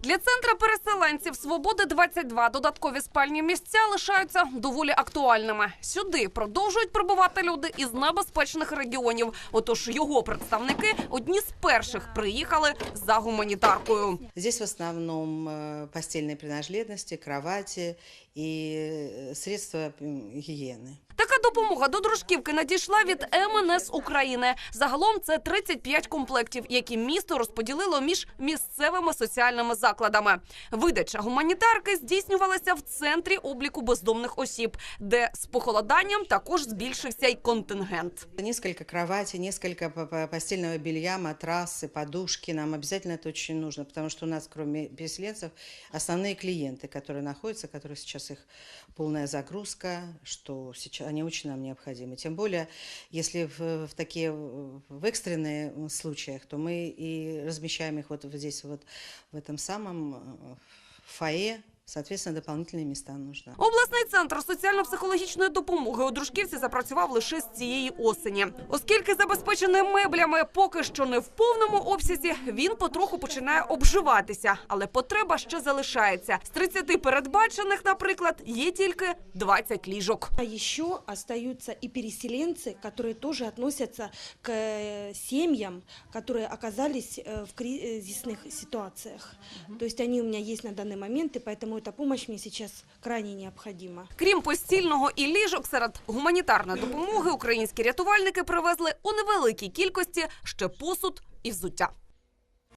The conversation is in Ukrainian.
Для центра переселенців Свободи 22 додаткові спальні місця лишаються доволі актуальними. Сюди продовжують прибувати люди із небезпечних регіонів. Отож його представники одні з перших приїхали за гуманітаркою. Здесь в основном э, постельные принадлежности, кровати и э, средства м, гигиены. Така допомога до дружківки надійшла від МНС України. Загалом це 35 комплектів, які місто розподілило між місцевими соціальними закладами. Видача гуманітарки здійснювалася в центрі обліку бездомних осіб, де з похолоданням також збільшився й контингент. Несколько кроватей, несколько по- по- постельного белья, матрасы, подушки. Нам обязательно это очень нужно, потому что у нас, кроме переселенцев, основные клиенты, которые находятся, которые сейчас их полная загрузка, что сейчас они очень нам необходимы. Тем более, если в, в такие э, в экстренные м, случаях, то мы и размещаем их вот здесь вот в этом самом э, фойе, соответственно, дополнительные места нужно. Обласний центр соціально-психологічної допомоги у дружківці запрацював лише з цієї осені. Оскільки забезпечений меблями поки що не в повному обсязі, він потроху починає обживатися, але потреба ще залишається. З 30 передбачених, наприклад, є тільки 20 ліжок. А еще остаются и переселенцы, которые тоже относятся к э, семьям, которые оказались э, в кризисных ситуациях. То есть они у меня есть на данный момент, и поэтому эта помощь мне сейчас крайне необходима. Крім постільного і ліжок, серед гуманітарної допомоги українські рятувальники привезли у невеликій кількості ще посуд і взуття.